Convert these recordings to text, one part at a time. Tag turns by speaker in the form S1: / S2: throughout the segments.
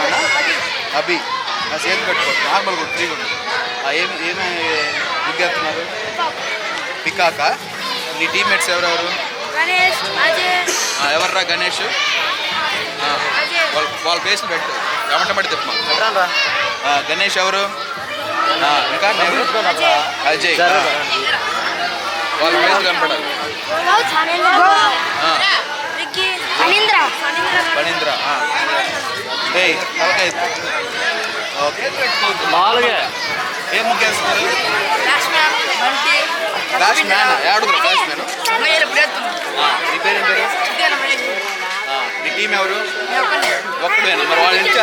S1: నాన్న అభి. ఆ చేతి పెట్టుకో నార్మల్ కూడా ఫ్రీగా ఉంది ఆ, ఏమి ఏమి ముగ్గేస్తున్నారు పికాక? నీ టీమ్మేట్స్ ఎవరెవరు? ఎవర్రా గణేష్? వాళ్ళ వాళ్ళ ఫేస్లు పెట్టు. ఎమటమటి తిప్పమా ఆ, గణేష్ ఎవరు? ఇంకా? అజయ్. వాళ్ళ ఫేస్ కనపడాలి.
S2: ఫణీంద్ర
S1: ఫణీంద్ర ఆ. ఏయ్ తలకాయ ఓకే.
S3: మామూలుగా
S1: ఏం ముగ్గేస్తున్నారు
S2: flash man Bunty
S1: flash man నీ పేరు నీ టీం ఎవరు? ఒక్కడేనా. మరి వాళ్ళు ఎంత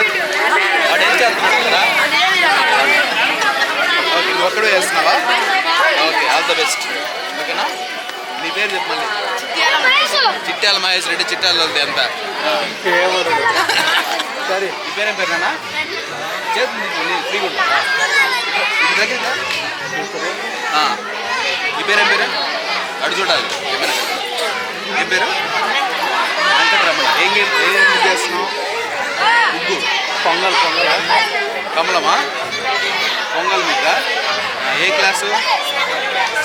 S1: వాడు ఎంత చేస్తున్నారు ఓకే ఒక్కడే చేస్తున్నావా? Okay all the best. ఓకేనా? నీ పేరు చెప్పు మళ్ళీ. చిట్టాల మహేష్ రెడ్డి చిట్టాల ఎంత సరే. పేరేం పేరు నాన్న? చేతుంది ఫ్రీ కూడా ఇది దగ్గర నీ పేరేం పేరు? అడు చూడాలి ఏం పేరు? వెంకటరమణ. ఏం గేమ్ ఏం చేస్తున్నావు? ముగ్గు పొంగల్ పొంగల్? కమలమా? పొంగల్ ముగ్గ ఏ క్లాసు?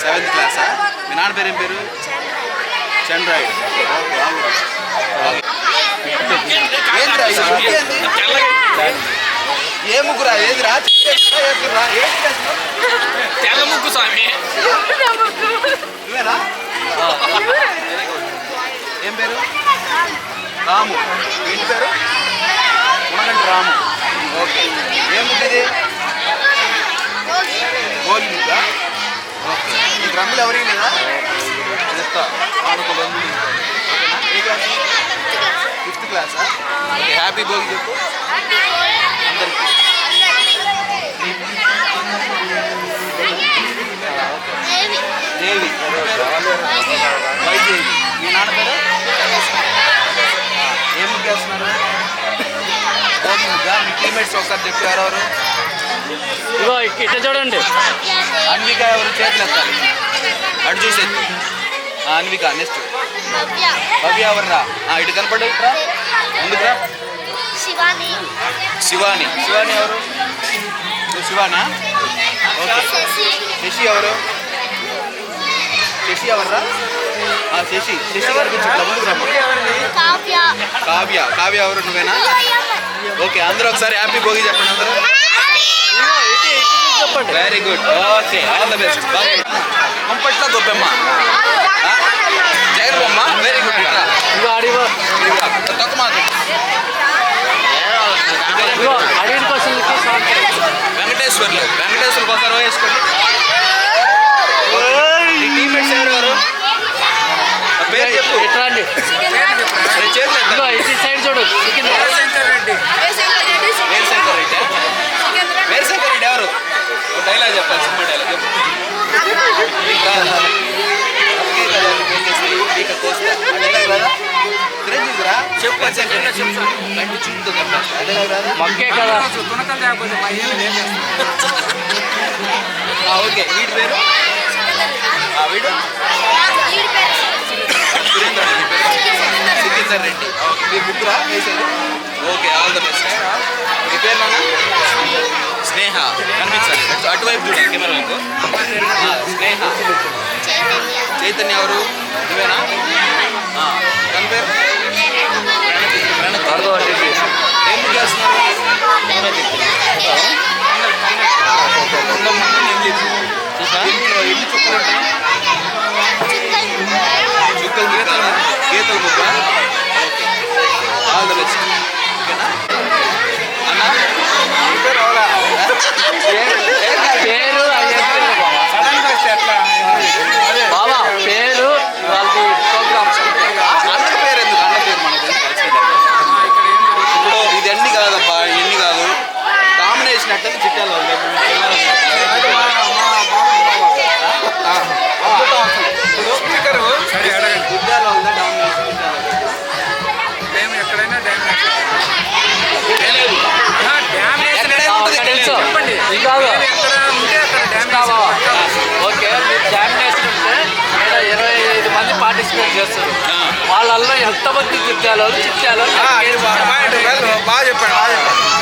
S1: సెవెంత్ క్లాసా? మీ నాన్న పేరు ఏం పేరు చంద్రాయుడు? ఏంది? ఏ ముగ్గురా? ఏంటి అసలు?
S3: తెల్ల ముగ్గు స్వామి.
S1: నువ్వేనా? ఏం పేరు? రాము. ఇంటి పేరు? ఉనగంటి రాము. ఓకే. ఏం ముగ్గు ఇది? గోలి ముగ్గా? ఓకే. డ్రమ్ములు ఎవరికి లేదా? ఏ క్లాస్ ఫిఫ్త్ క్లాసా ఓకే హ్యాపీ భోగి చెప్పు అందరికీ దేవి వైదేవి మీ నాన్న పేరు ఆ, ఏం ముగ్గు వేస్తున్నారు భోగి ముగ్గా మీ టీమేట్స్ ఒకసారి చెప్పి. ఎవరెవరు
S3: ఇగో ఇట్లా చూడండి.
S1: అన్విక ఎవరు చేతులు ఎత్తాలి? అటు చూసి అన్విక నెక్స్ట్ భవ్య. ఎవర్రా? ఆ, ఇటు కనపడు ఇట్రా? ముందుకురా
S2: శివాని.
S1: శివాని. శివాని ఎవరు? నువ్వు శివానా? ఓకే. శశి. ఎవరు? శశి ఎవర్రా? శశి. శశి గారికి ముందుకు రమ్మ
S2: కావ్య.
S1: కావ్య. కావ్య ఎవరు? నువ్వేనా? ఓకే అందరూ ఒకసారి హ్యాపీ భోగి చెప్పండి అందరూ.
S3: చెప్పండి
S1: very good okay all the best కంపట్లో గొప్పమ్మ. జగన్ బొమ్మ వెరీ గుడ్ ఇట్రా
S3: ఇగో అడిగో
S1: ఇదిగో, తక్కువ మాకు
S3: ఇగో అడిగిన క్వశ్చన్లకి
S1: వెంకటేశ్వర్లు వెంకటేశ్వర్కి ఒకసారి వేసుకోండి నీ టీమ్మేట్స్ ఎవరు ఎవరు ఆ పేరు చెప్పు
S3: ఇట్లా అండి
S1: సరే, చేతులు
S3: ఇగో
S1: ఎత్తండి.
S3: ఇటు సైడ్ చూడు చికెన్
S1: వేరుశంకర్ రెడ్డి వేరుశంకర్ రెడ్డి ఎవరు ఒక డైలాగ్ చెప్పాలి సినిమా డైలాగ్ చెప్పు ఇంకా అందుకే కదా నీకు ఏం చేస్తుంది? నీకు కోస్తా. ఆ డైలాగ్ రాదా? చిరంజీవి రా. చెప్పు వేరుశంకర్ రెడ్డి. కంటి చూపుతో
S3: కదా
S1: ఓకే వీడి పేరు వీడు సురేందర్ రెడ్డి పేరు సికిందర్ రెడ్డి ఓకే మీరు ముగ్గురా వేసేది ఓకే ఆల్ ద బెస్ట్ మీ పేరు నాన్న స్నేహ కనిపించాలి అటువైపు చూడండి కెమెరా వైపు స్నేహ చైతన్య ఎవరు నువ్వేనా ఆ, పేరు చుక్కలు గీతలు గీతలు ముక్క ఆల్ ద బెస్ట్ ఓకేనా పేరు
S3: పేరు బాబా పేరు వాళ్ళకి ప్రోగ్రామ్స్
S1: అన్న పేరు ఎందుకు అన్న పేరు మనకు ఇప్పుడు ఇది అన్ని కాదబ్బా ఎన్ని కాదు కాంబినేషన్ అంటే చిట్టాలు వాళ్ళు గుడ్డాల వాళ్ళ డామినేషన్
S4: ఎక్కడైనా డ్యామేజ్
S1: తెలియదు ఎక్కడైనా ఉంటుంది,
S3: తెలుసు
S1: చెప్పండి
S3: ఇది కాదు
S4: ఎక్కడ డ్యామేజ్
S3: బాబా ఓకే మీరు డామినేషన్ ఉంటే ఇక్కడ ఇరవై ఐదు మంది పార్టిసిపేట్ చేస్తారు. వాళ్ళల్లో ఎంతమంది చిట్టాలో చిట్టాలో
S4: బాగా చెప్పాడు బాగా చెప్పాడు.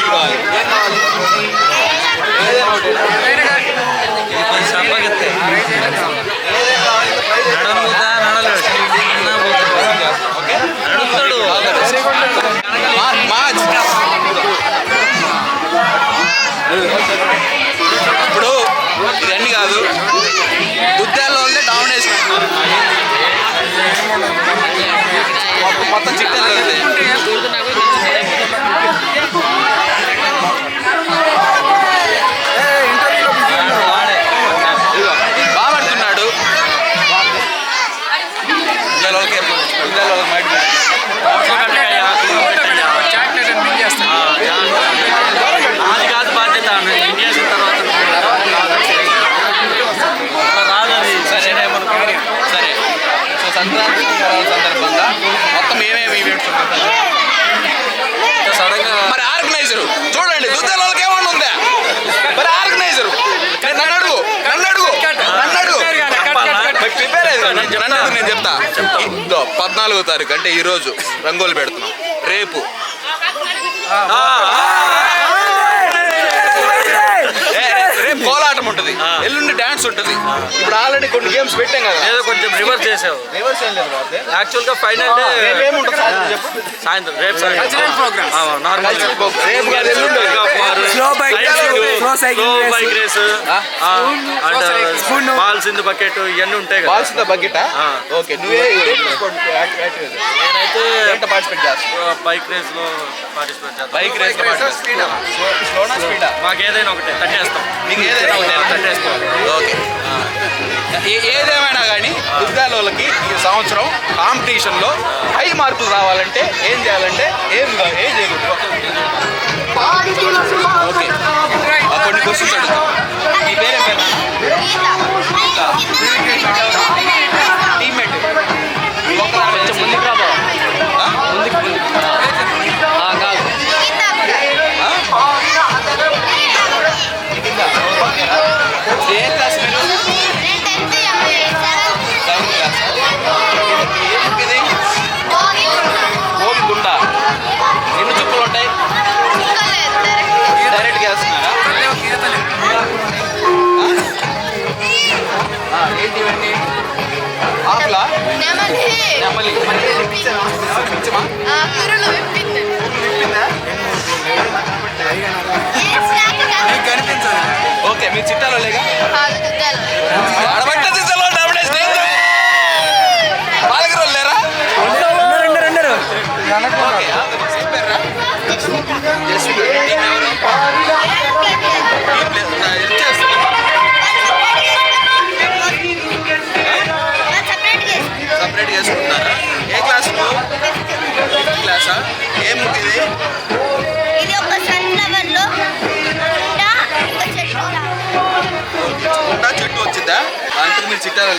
S1: ఎంతమంది ఉంటే ఎన్ని ప్రైజులు కావాలి ఏం కావాలి ఏదైనా ఒకటి ఏదైనా కావాలి ప్రైజ్ ఓకే మా- మాజ్. ఇప్పుడు ఇవన్నీ కాదు దుద్దాల్లో ఉంటే డామినేషన్ అంటున్నారు మొత్తం మొత్తం చిట్టాలు ఉంది ఇదిగో, బాగా పడుతున్నాడు దుద్దాల వాళ్ళకి దుద్దాల వాళ్ళకి మైండ్
S4: చాక్లెట్ అని బిల్ చేస్తాను
S3: అది కాదు బాధ్యత ఇండియా తర్వాత రాదు
S1: సరే సరే సో సంక్రాంతి సంబరాల సందర్భంగా మొత్తం ఏమేమి ఈవెంట్స్ ఉన్నాయి
S3: సడన్గా
S1: మరి ఆర్గనైజర్ చూడండి దుద్దాల వాళ్ళకి ఏమన్నా ఉందా మరి ఆర్గనైజర్ నన్ను అడుగు నన్ను అడుగు నన్ను అడుగు మరి ప్రిపేర్ అయ్యారు నన్ను అడుగు నేను చెప్తా ఇదో పద్నాలుగో తారీఖు అంటే ఈ రోజు రంగోలు పెడుతున్నాం. రేపు. రేపు కోలాటం ఉంటుంది. ఎల్లుండి డాన్స్ ఉంటుంది. ఇప్పుడు ఆల్రెడీ కొన్ని గేమ్స్ పెట్టాం కదా.
S3: ఏదో కొంచెం రివర్స్ చేసావు.
S1: రివర్స్ ఏం లేదు.
S3: యాక్చువల్గా ఫైనల్ డే
S1: రేపు ఏముంటుంది సాయంత్రం
S3: రేపు
S4: Cultural programs.
S3: నార్మల్.
S1: రేపు కాదు, ఎల్లుండి.
S4: Slow cycling race.
S3: Bike race. And ball Sindhu bucket ఇవన్నీ ఉంటాయి కదా.
S1: బాల్స్ బకెట్
S3: ఆ.
S1: ఓకే నువ్వే
S3: నేనైతే
S1: పార్టిసిపేట్ చేస్తావు?
S3: బైక్ రేస్లో పార్టిసిపేట్ చేస్తాను
S1: బైక్ రేస్ స్లోనా స్పీడా
S3: మాకు ఏదైనా ఒకటే తట్టేస్తాం.
S1: నీకు ఏదైనా ఒకటే
S3: తట్టేస్తాం
S1: ఓకే ఏదేమైనా కానీ దుర్గాలోలకి ఈ సంవత్సరం కాంపిటీషన్లో హై మార్కులు రావాలంటే ఏం చేయాలంటే ఏం ఏం చేయకూడదు. ఓకే. కొన్ని క్వశ్చన్స్ అడుగుతాం. నీ పేరేం పేరు? మీ చిట్టాలో లేగా చిట్టాలో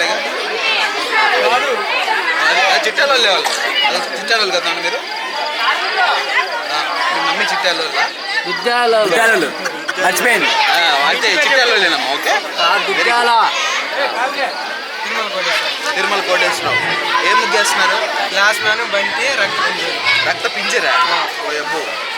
S1: చిట్టాలో లేవాలి చిట్టాలో కదా మీరు? మమ్మీ చిట్టాలో
S4: మర్చిపోయింది
S1: అంటే చిట్టాలో లేనమ్మా ఓకే
S3: విద్యాల.
S1: తిరుమల కోటేశ్వరం. ఏం ముగ్గు వేస్తున్నారు
S4: క్లాస్ మ్యాన్ బంటి రక్త
S1: రక్త పింజరా? ఓ. రక్త పింజరి. నీ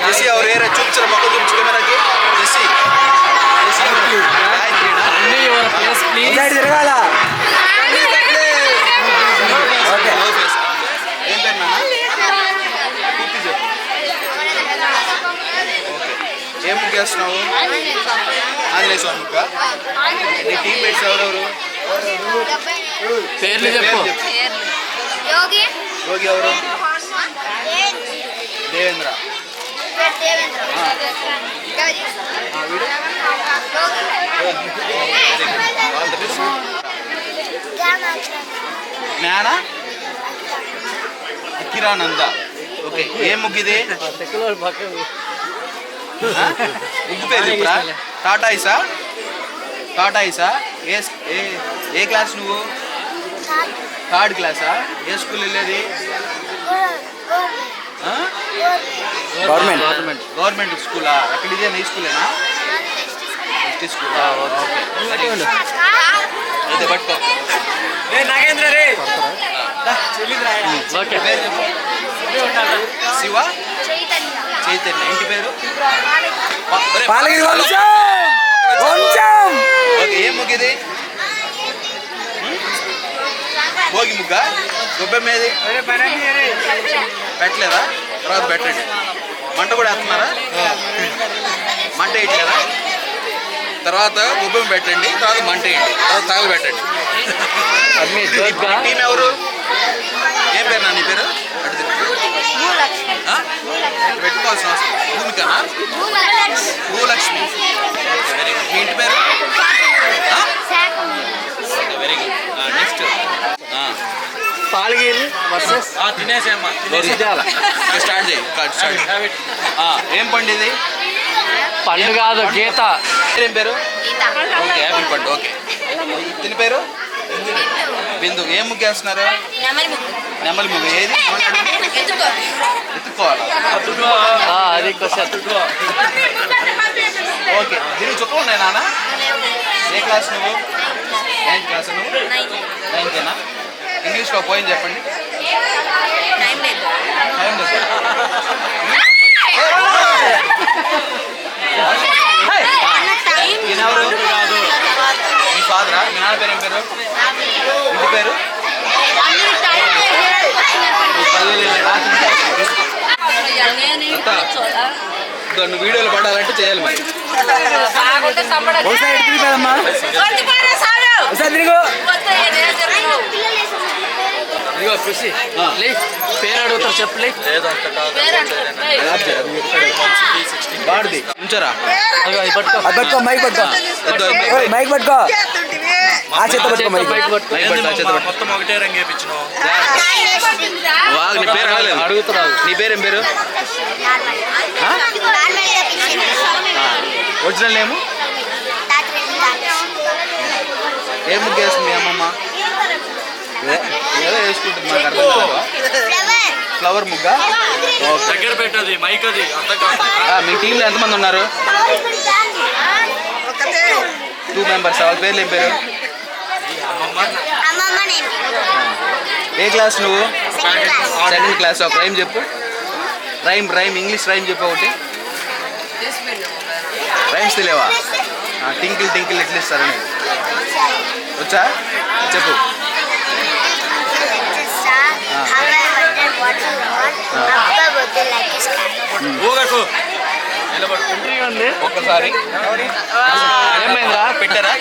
S1: జెస్సీ ఎవరు ఏరా చూపించరా మొక్క చూపించు కెమెరాకి జెస్సీ
S4: తిరగాల.
S1: ఏం ముగ్గు వేస్తున్నావు ఆంజనేయ స్వామి ముక్క నీ టీమ్మేట్స్ ఎవరెవరు
S3: పేర్లు చెప్పు.
S2: యోగి.
S1: యోగి ఎవరు? దేవేంద్ర. జ్ఞాన? కిరానంద ఓకే ఏ ముగ్గిది? ముగ్గు పేరు చెప్పురా? టాటా ఐసా? టాటా ఐసా ఏ ఏ ఏ క్లాస్ నువ్వు? థర్డ్ క్లాసా ఏ స్కూల్ వెళ్ళేది?
S4: గవర్నమెంట్
S3: గవర్నమెంట్
S1: గవర్నమెంట్ స్కూలా ఎక్కడ ఇదే నీ స్కూలేనా ఎస్టీ స్కూల్ ఓకే. అయితే పట్టుకో.
S4: నాగేంద్ర రే.
S3: ఓకే.
S1: శివ? చైతన్య. ఇంటి పేరు?
S4: పాలగిరి వంశం! వంశం!
S1: ఓకే ఏం ముగ్గు ఇది భోగి ముగ్గ గొబ్బెమ్మ ఏది పెట్టలేదా తర్వాత పెట్టండి మంట కూడా వేస్తున్నారా మంట వేయట్లేదా తర్వాత గొబ్బెమ్మ పెట్టండి తర్వాత మంట వేయండి తర్వాత తగలు పెట్టండి టీం ఎవరు ఏం పేరు నా నీ పేరు? పెట్టుకోవాల్సిన అవసరం భూమికనా? భూలక్ష్మి. వెరీ గుడ్ మీ ఇంటి పేరు? Very good next
S3: Palagiri versus
S4: తినేసేమ్మా
S1: start చేయి. స్టార్ట్ ఏం పండు ఇది?
S3: పండు కాదు గీత.
S1: ఏం పేరు? ఓకే యాపిల్ పండు. ఓకే దీని పేరు? బిందు ఏం ముగ్గు వేస్తున్నారు? నెమలి ముగ్గు. ఏది? ఎత్తుకోవాలా?
S3: ఆ, అది
S1: ఓకే. దీనికి చుక్క ఉన్నాయి నాన్న? ఏ క్లాస్ నువ్వు? నైన్త్ క్లాస్ నువ్వు? నైన్తేనా ఇంగ్లీష్లో పోయింది చెప్పండి. టైం లేదు. ఈయన ఎవరు నాన్న పేరు ఏం పేరు? ఇంటి పేరు. ఇదిగో నువ్వు వీడియోలు పడాలంటే చేయాలి మరి.
S3: ఇదిగో కృషి పేరు అడుగుతారు చెప్పు లే.
S1: వాడిది ఉంచరా?
S4: మైక్ పట్టుకో. మైక్ పట్టుకో. ఆ చేత. మొత్తం ఒకటే రంగు వేయించినావు
S1: వాగు, నీ పేరు అడగలేదు.
S3: అడుగుతున్నావు.
S1: నీ పేరు ఏం పేరు? ఒరిజినల్ నేము? ఏ ముగ్గు వేస్తుంది అమ్మమ్మ? ఏదో వేసుకుంటుంది అర్థం ఫ్లవర్ ముగ్గా?
S4: దగ్గర పెట్టది మైక్ అది అర్థం కాదు.
S1: ఆ, మీ టీంలో ఎంతమంది ఉన్నారు? టూ మెంబర్స్ వాళ్ళ పేర్లు ఏం పేరు? ఏ క్లాస్ నువ్వు?
S2: సెకండ్ క్లాస్
S1: ఒక రైమ్ చెప్పు. రైమ్ రైమ్ ఇంగ్లీష్ రైమ్ చెప్పు ఒకటి. రైమ్స్ తెలియవా? టింకిల్ టింకిల్ ఎట్లా ఇస్తారని వచ్చా? చెప్పు.
S4: ఊగకు
S1: ఒక్కసారి.
S3: ఏమైందిరా?
S1: పెట్టారా?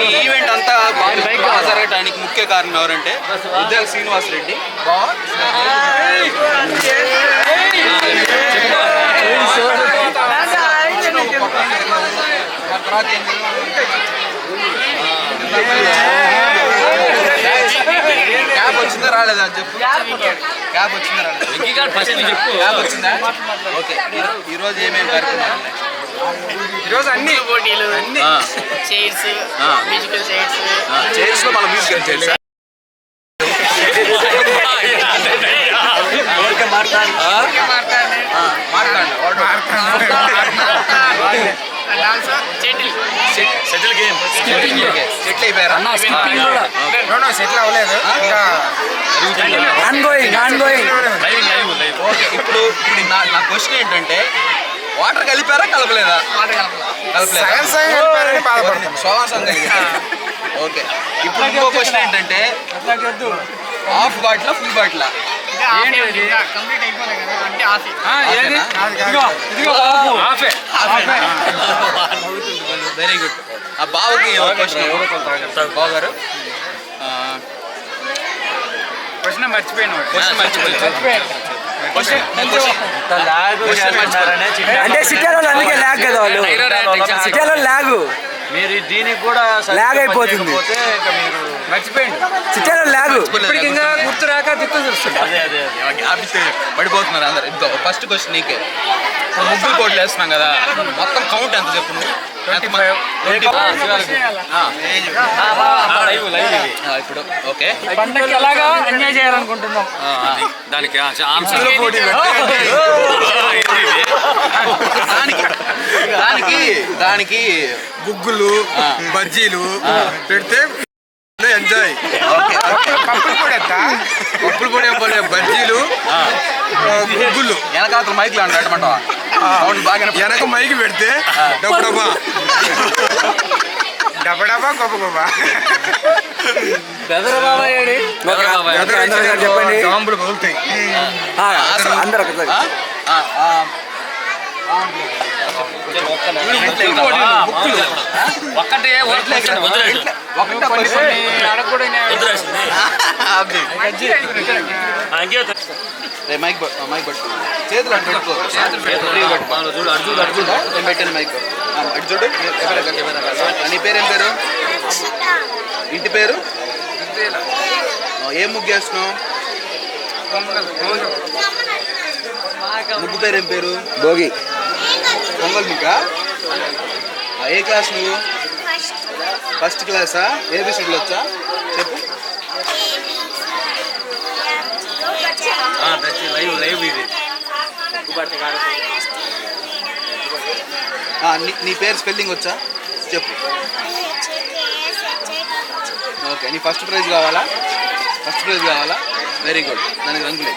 S1: ఈ ఈవెంట్ అంతా బాగా జరగడానికి ముఖ్య కారణం ఎవరంటే ఉద్యోగ శ్రీనివాస్ రెడ్డి. క్యాబ్ వచ్చిందా రాలేదా? అని చెప్పు. క్యాబ్ వచ్చిందా రాలేదా?
S3: ఫస్ట్ చెప్పు.
S1: క్యాబ్ వచ్చిందా? ఓకే ఈ- ఈ రోజు ఏమేమి కార్యక్రమాలు ఉన్నాయి?
S4: ఈరోజు అన్ని
S5: పోటీలు
S1: ఆ,
S5: చైర్స్
S1: ఆ.
S5: మ్యూజికల్ చైర్స్
S1: ఆ, చైర్స్లో మన మ్యూజిక్ చైర్స్
S4: గేమ్
S1: సెట్ అయిపోయారా?
S3: అన్న స్కిప్పింగ్ కూడా.
S4: సెటిల్ అవ్వలేదు. ఇంకా on going on going
S1: okay ఇప్పుడు ఇప్పుడు నా నా క్వశ్చన్ ఏంటంటే వాటర్ కలిపారా కలపలేదా? కలపలేదా?
S4: సగం సగం కలిపారని బాధపడుతున్నాం.
S1: సోమా సగం కలిపారా? ఓకే ఇప్పుడు ఇంకో క్వశ్చన్ ఏంటంటే half bottle full bottle
S5: complete అయిపోలే కదా అంటే ఆఫీ
S1: వెరీ గుడ్ ఆ బావకి క్వశ్చన్ బావ గారు
S4: క్వశ్చన్ మర్చిపోయాను.
S1: క్వశ్చన్
S4: అంటే సిటీలో అందుకే ల్యాగ్ కదా వాళ్ళు. సిటీలో ల్యాగ్
S3: మీరు దీనికి కూడా
S4: Lag అయిపోతుంది. మర్చిపోయింది సిటీలో ల్యాగ్
S1: ఇప్పటికి ఇంకా
S4: గుర్తు రాక దిక్కు చూస్తుంది
S3: అదే అదే అదే.
S1: పడిపోతున్నారు అందరు. ఫస్ట్ క్వశ్చన్ నీకే. ముగ్గురు కోట్లు వేస్తున్నాం కదా. మొత్తం కౌంట్ ఎంత చెప్పు నువ్వు? ఎంత మ- 25. ఆ,
S3: లైవ్ లైవ్ ఇది
S1: ఆ, ఇప్పుడు ఓకే.
S5: పంటకి ఎలాగా ఎంజాయ్ చేయాలనుకుంటున్నాం
S3: దానికి
S1: దానికి దానికి దానికి
S6: గుగ్గులు బజ్జీలు పెడితే ఎంజాయ్ పప్పులు కూడా పప్పులు పోలే బజ్జీలు గుగ్గులు
S1: వెనకాతల మైక్లు బాగా
S6: వెనక మైకి పెడితే డబ్బు డబ్బా డబ్బా డబ్బా గొప్ప. గొప్ప
S4: చెప్పండి.
S6: జాంబులు పగులుతాయి.
S4: ఆ, అందరూ ఒకసారి.
S3: ఒక్కటే వదిలేసింది
S1: మైక్ పట్టు, మైక్ పట్టు చేతులు అటు పెట్టుకో చేతులు పెట్టుకో
S3: చూడు అర్జున్ అర్జున్
S1: నేను పెట్టాను మైక్ అటు చూడు. నీ పేరు ఏం పేరు ఇంటి పేరు ఏం ముగ్గు వేస్తున్నావు ముగ్గు పేరు ఏం పేరు
S4: భోగి
S1: పొంగల్ ఆ, ఏ క్లాస్ నువ్వు? ఫస్ట్ క్లాసా? ఏబిసిడ్లు వచ్చా? చెప్పు.
S3: లైవ్ లైవ్ ఇది.
S1: నీ- పేరు స్పెల్లింగ్ వచ్చా? చెప్పు. ఓకే నీ ఫస్ట్ ప్రైజ్ కావాలా? ఫస్ట్ ప్రైజ్ కావాలా? Very good. దానికి రంగులే.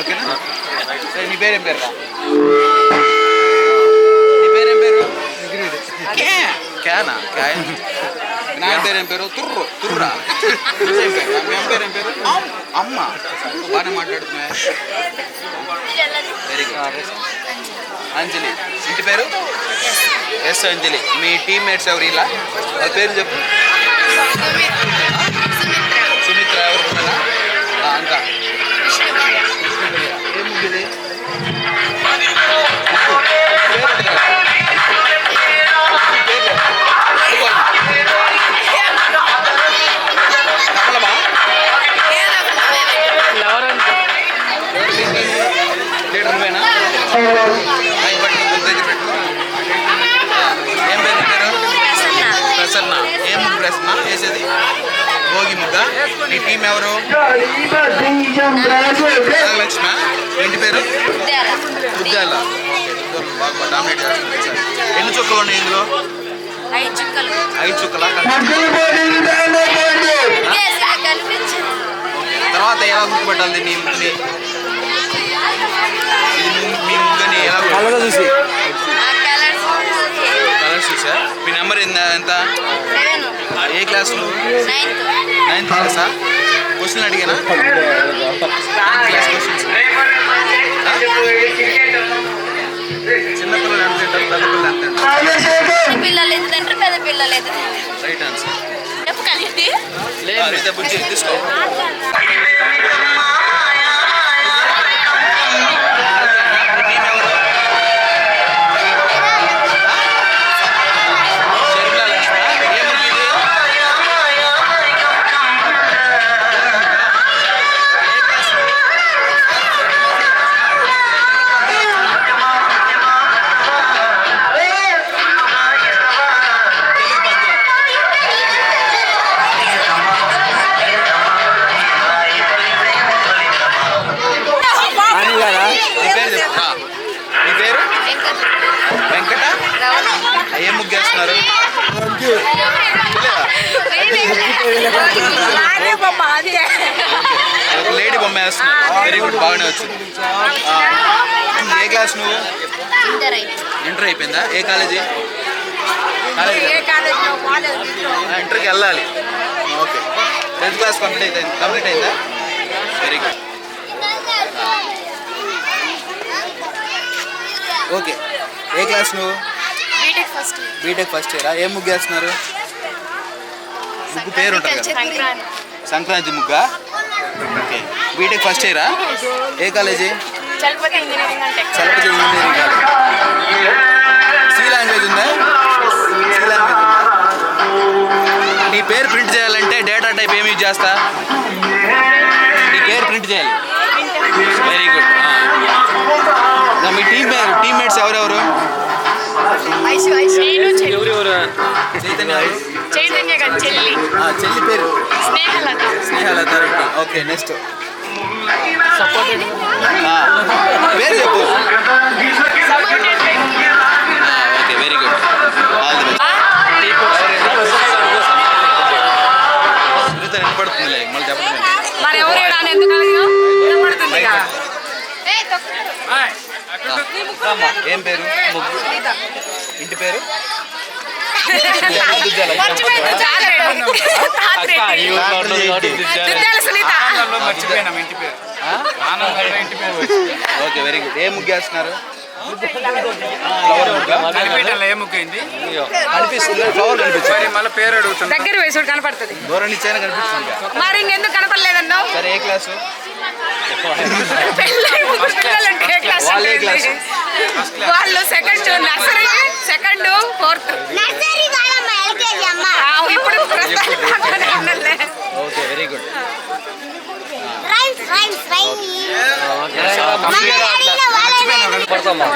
S1: ఓకేనా? నీ పేరేం పేరు రా నీ పేరేం పేరు క్యా నా పేరేం పేరు తుర్రు తుర్రా ఏం పేరు పేరేం పేరు అమ్. అమ్మ బాగానే మాట్లాడుతున్నా వెరీ గుడ్ అంజలి ఇంటి పేరు ఎస్ అంజలి మీ టీమ్మేట్స్ ఎవరు ఇలా వాళ్ళ పేరు చెప్పు సుమిత్ర ఎవరు ఇంకా ప్రసన్న ఏం ప్రసన్న వేసేది భోగి ముగ్గ నీ టీం ఎవరు నాగలక్ష్మ ఇంటి పేరు ఉద్యాల బాగా డామినేట్. ఎన్ని చుక్కలు. ఉన్నాయి ఇందులో
S2: ఐదు చుక్కలు.
S1: ఐదు చుక్కల.
S2: కనిపించింది.
S1: తర్వాత ఎలా గుర్తుపట్టాలి దీన్ని
S4: కళ్ళలో చూసి.
S2: కలర్స్
S1: చూసా? మీ నెంబర్ ఎంత ఎంత? ఏ క్లాస్
S2: నైన్త్.
S1: క్లాసా క్వశ్చన్ అడిగానా? నైన్త్ క్లాస్ క్వశ్చన్స్ చిన్నపిల్లలు ఎంత తింటారు పెద్ద పిల్లలు ఎంత తింటారు
S2: పిల్లలు ఎంత తింటారు పెద్ద పిల్లలు ఎంత
S1: రైట్ ఆన్సర్
S2: చెప్పు కలిసి
S1: లేదు బుజ్జి తీసుకో. బొమ్మ వేస్తున్నారు వెరీ గుడ్ బాగానే వచ్చింది. ఏ క్లాస్ నువ్వు? ఇంటర్ అయిపోయిందా? ఏ కాలేజీ? ఇంటర్కి వెళ్ళాలి. ఓకే. టెన్త్ క్లాస్ కంప్లీట్ అయింది కంప్లీట్ అయిందా? Very good okay. ఏ క్లాస్ నువ్వు?
S2: బీటెక్ ఫస్ట్
S1: బీటెక్ ఫస్ట్ ఇయరా ఏం ముగ్గు వేస్తున్నారు? ముగ్గు పేరు ఉంటుంది సంక్రాంతి ముగ్గా? ఓకే. బీటెక్ ఫస్ట్ ఇయరా ఏ కాలేజీ
S2: చలపతి ఇంజనీరింగ్ అంటే
S1: Chalapathi engineering college. C language ఉందా? సి లాంగ్వేజ్ ఉందా? నీ పేరు ప్రింట్ చేయాలంటే డేటా టైప్ ఏమి యూజ్ చేస్తా? నీ పేరు ప్రింట్ చేయాలి. వెరీ గుడ్ మీ టీమ్ టీమ్మేట్స్ ఎవరెవరు? చైతన్య?
S2: చైతన్య గారి చెల్లి.
S1: చెల్లి పేరు?
S2: స్నేహలత.
S1: స్నేహలత ఓకే. నెక్స్ట్. పేరు చెప్పు. Okay very good all the best వినపడుతుందిలే. మళ్ళీ చెప్పడం
S2: మరి ఎవరు ఎందుకు వినపడుతుంది
S1: ఏం పేరు? ఇంటి పేరు? Okay very good. ఏం ముగ్గేస్తున్నారు ముగ్గా
S2: దగ్గర వేసుడు కనపడుతుంది. మరి ఇంకెందుకు కనపడలేదన్నావు?
S1: సరే ఏ క్లాసు? వాళ్ళే
S2: సెకండ్ నర్సరీ సెకండ్ ఫోర్త్ ఇప్పుడు.
S1: Okay very good
S7: rhymes rhymes rhyme
S3: పడతామా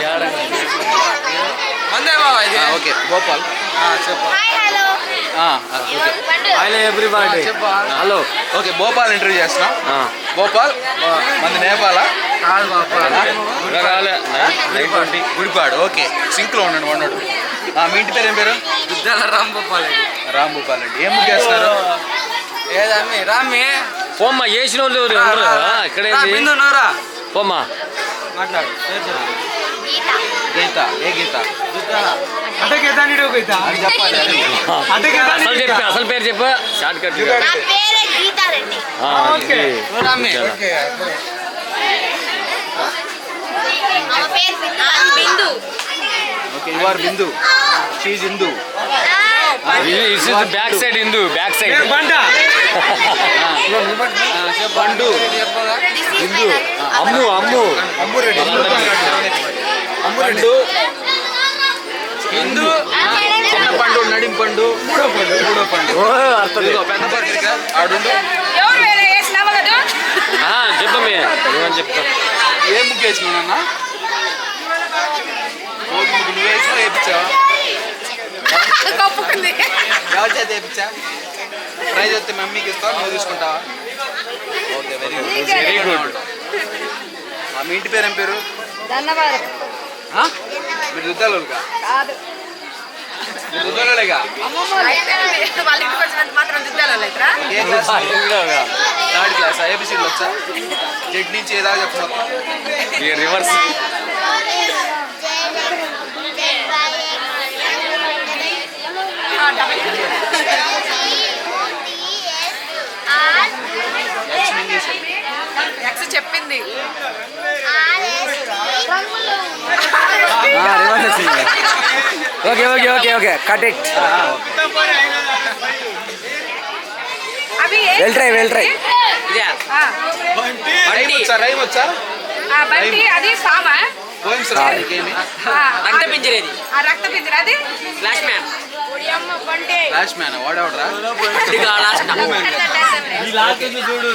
S5: మందే ఇది
S1: okay Gopal
S7: hi hello
S1: okay
S3: everybody hello
S1: okay Bhopal interview చేస్తున్నాం భోపాల్ మంది నేపాల గుడిపాడు ఓకే సింక్లో ఉండండి వండాడు మీ ఇంటి పేరు ఏం పేరు
S5: రామ్ భోపాల్
S1: రామ్ భోపాల్ అండి ఏం ముగ్గు వేస్తున్నారు
S5: ఏదమ్మి రామ్మి
S3: పోమ్మా చేసిన వాళ్ళు ఇక్కడ పోమ్మా
S5: మాట్లాడు.
S1: గీత. ఏ గీత?
S5: అంటే కేదానిడు
S1: అది చెప్పాలి. అది.
S3: అసలు చెప్పు అసలు పేరు చెప్పు. షార్ట్ కట్
S7: నా పేరే గీతారెడ్డి
S5: రామ్మి
S7: ఆమె పేరు
S2: Bindu.
S1: Okay you are Bindu Hindu
S3: back side Indu back side
S1: పండు
S3: హిందూ అమ్ము అమ్ము
S1: అమ్మురెడ్డి పండు హిందూ. చిన్న పండు నడిం పండు మూడో పండు మూడో పండు. పెద్ద పత్రిక
S2: కదా
S3: చెప్పమ్మే. ఏమని చెప్తా.
S1: ఏ ముగ్గు భోగి ముగ్గు నువ్వు వేసినా
S2: కప్పుకుంది
S1: ఎవరి చేత వేయించా ప్రైజ్ వస్తే మమ్మీకి ఇస్తావా నువ్వు తీసుకుంటావా? Okay very good
S3: very good
S1: మీ ఇంటి పేరు ఏం పేరు? మీరు
S2: కాదు. దిద్దాలి
S1: థర్డ్ క్లాస్. వచ్చా జెడ్ నుంచి ఏదా చెప్పు మొత్తం?
S3: రివర్స్
S1: లక్ష్మి ఇంగ్లీష్
S2: ఎక్స్ చెప్పింది
S4: okay okay okay okay cut it
S2: అవి
S4: well try well try
S1: rhyme వచ్చా రైమ్ వచ్చా
S2: బంటి అది సామ
S1: పోయిమ్స్ రాకేమి
S2: రక్త పింజరేది ఆ రక్త పింజర అది
S3: ఫ్లాష్ మ్యాన్
S2: ఒడియమ్మ బంటి
S1: లాస్ట్ మ్యాన్ వాడేవడరా
S3: లాస్ట్
S2: లాస్ట్
S3: చూడు